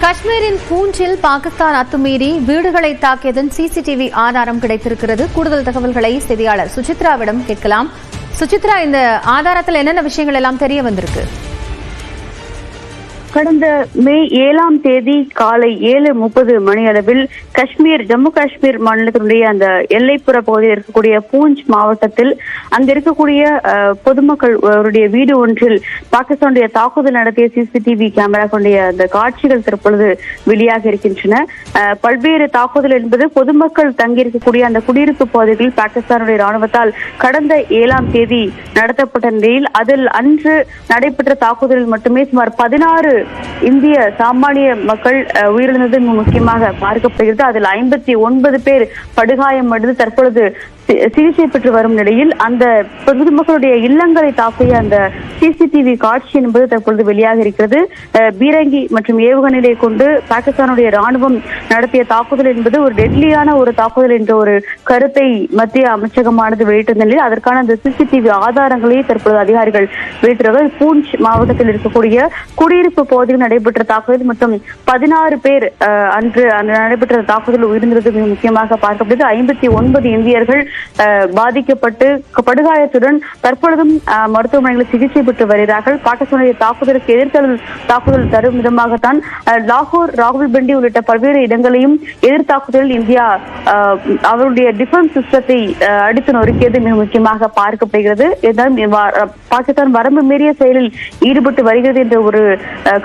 காஷ்மீரின் பூஞ்சில் பாகிஸ்தான் அத்துமீறி வீடுகளை தாக்கியதன் சிசிடிவி ஆதாரம் கிடைத்திருக்கிறது. கூடுதல் தகவல்களை செய்தியாளர் சுசித்ராவிடம் கேட்கலாம். சுசித்ரா இந்த ஆதாரத்தில் என்னென்ன விஷயங்கள் எல்லாம் தெரிய வந்திருக்கு? கடந்த மே ஏழாம் தேதி காலை ஏழு முப்பது மணி அளவில் காஷ்மீர் ஜம்மு காஷ்மீர் மாநிலத்தினுடைய அந்த எல்லைப்புற பகுதியில் இருக்கக்கூடிய பூஞ்ச் மாவட்டத்தில் அங்க இருக்கக்கூடிய பொதுமக்கள் அவருடைய வீடு ஒன்றில் பாகிஸ்தானுடைய தாக்குதல் நடத்திய சிசிடிவி கேமரா கொண்டிய அந்த காட்சிகள் தற்பொழுது வெளியாக இருக்கின்றன. பல்வேறு தாக்குதல் என்பது பொதுமக்கள் தங்கியிருக்கக்கூடிய அந்த குடியிருப்பு பகுதிகளில் பாகிஸ்தானுடைய ராணுவத்தால் கடந்த ஏழாம் தேதி நடத்தப்பட்ட நிலையில் அதில் அன்று நடைபெற்ற தாக்குதலில் மட்டுமே சுமார் பதினாறு இந்திய சாமானிய மக்கள் அஹ், உயிரிழந்தது முக்கியமாக பார்க்கப்படுகிறது. அதில் ஐம்பத்தி ஒன்பது பேர் படுகாயம் அடைந்து தற்பொழுது சிகிச்சை பெற்று வரும் நிலையில் அந்த பொதுமக்களுடைய இல்லங்களை தாக்கிய அந்த சிசிடிவி காட்சி என்பது தற்பொழுது வெளியாக இருக்கிறது. பீரங்கி மற்றும் ஏவுகணையை கொண்டு பாகிஸ்தானுடைய ராணுவம் நடத்திய தாக்குதல் என்பது ஒரு டெட்லியான ஒரு தாக்குதல் என்ற ஒரு கருத்தை மத்திய அமைச்சகமானது வெளியிட்ட நிலையில் அதற்கான அந்த சிசிடிவி ஆதாரங்களை தற்பொழுது அதிகாரிகள் வெளியிட்டார்கள் பூஞ்ச் மாவட்டத்தில் இருக்கக்கூடிய குடியிருப்பு பகுதியில் நடைபெற்ற தாக்குதல் மற்றும் பதினாறு பேர் அஹ், அன்று அன்று நடைபெற்ற தாக்குதல் உயிர்ந்தது மிக முக்கியமாக பார்க்கப்படுது ஐம்பத்தி ஒன்பது இந்தியர்கள் பாதிக்கப்பட்டு படுகாயத்துடன் தற்பொழுதும் மருத்துவமனைகளில் சிகிச்சை பெற்று வருகிறார்கள். பாகிஸ்தானுடைய தாக்குதலுக்கு எதிர்த்தல் தாக்குதல் தரும் விதமாகத்தான் லாகூர் ராகுல் ராகுல்பிண்டி உள்ளிட்ட பல்வேறு இடங்களையும் எதிர்த்தாக்குதலில் இந்தியா அவருடைய டிஃபென்ஸ் சிஸ்டத்தை அடித்து நொறுக்கியது மிக முக்கியமாக பார்க்கப்படுகிறது. பாகிஸ்தான் வரம்பு மீறிய செயலில் ஈடுபட்டு வருகிறது என்ற ஒரு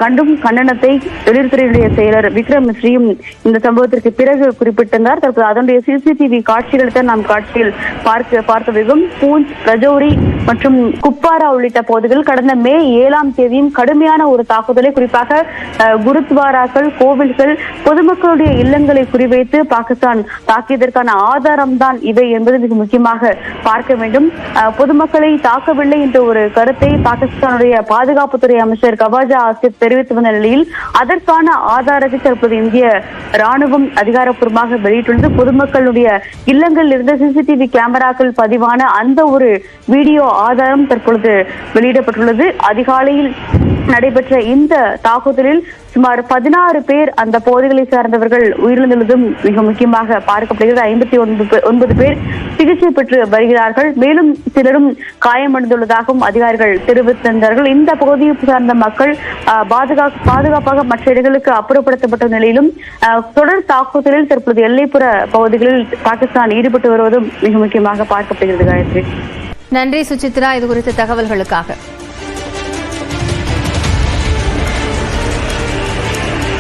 கண்டும் கண்டனத்தை வெளியுறவுத்துறையுடைய செயலர் விக்ரம் மிஸ்ரியும் இந்த சம்பவத்திற்கு பிறகு குறிப்பிட்டிருந்தார். தற்போது அதனுடைய சிசிடிவி காட்சிகளை தான் நாம் காட்சியில் பார்க்க பார்த்த விதம் பூஞ்ச் ரஜோரி மற்றும் குப்வாரா உள்ளிட்ட பகுதிகள் கடந்த மே ஏழாம் தேதியும் கடுமையான ஒரு தாக்குதலை குறிப்பாக குருத்வாராக்கள் கோவில்கள் பொதுமக்களுடைய இல்லங்களை குறிவைத்து பாகிஸ்தான் தாக்கியதற்கான ஆதாரம் தான் இவை என்பது மிக முக்கியமாக பார்க்க வேண்டும். பொதுமக்களை தாக்கவில்லை என்ற ஒரு கருத்தை பாகிஸ்தானுடைய பாதுகாப்புத்துறை அமைச்சர் கவாஜா ஆசிப் தெரிவித்து வந்த நிலையில் அதற்கான ஆதாரத்தை தற்போது இந்திய ராணுவம் அதிகாரப்பூர்வமாக வெளியிட்டுள்ளது. பொதுமக்களுடைய இல்லங்களில் இருந்த சிசிடிவி கேமராக்கள் பதிவான அந்த ஒரு வீடியோ ஆதாரம் தற்பொழுது வெளியிடப்பட்டுள்ளது. அதிகாலையில் நடைபெற்ற இந்த தாக்குதலில் சுமார் பதினாறு பேர் அந்த பகுதிகளை சார்ந்தவர்கள் உயிரிழந்துள்ளதும் மிக முக்கியமாக பார்க்கப்படுகிறது. ஐம்பத்தி ஒன்பது ஒன்பது பேர் சிகிச்சை பெற்று வருகிறார்கள். மேலும் சிலரும் காயமடைந்துள்ளதாகவும் அதிகாரிகள் தெரிவித்திருந்தார்கள். இந்த பகுதியை சார்ந்த மக்கள் ஆஹ், பாதுகாப்பாக மற்ற இடங்களுக்கு அப்புறப்படுத்தப்பட்ட நிலையிலும் ஆஹ், தொடர் தாக்குதலில் தற்போது எல்லைப்புற பகுதிகளில் பாகிஸ்தான் ஈடுபட்டு வருவதும் மிக முக்கியமாக பார்க்கப்படுகிறது காயத்ரி. நன்றி சுசித்ரா. இது குறித்த தகவல்களுக்காக.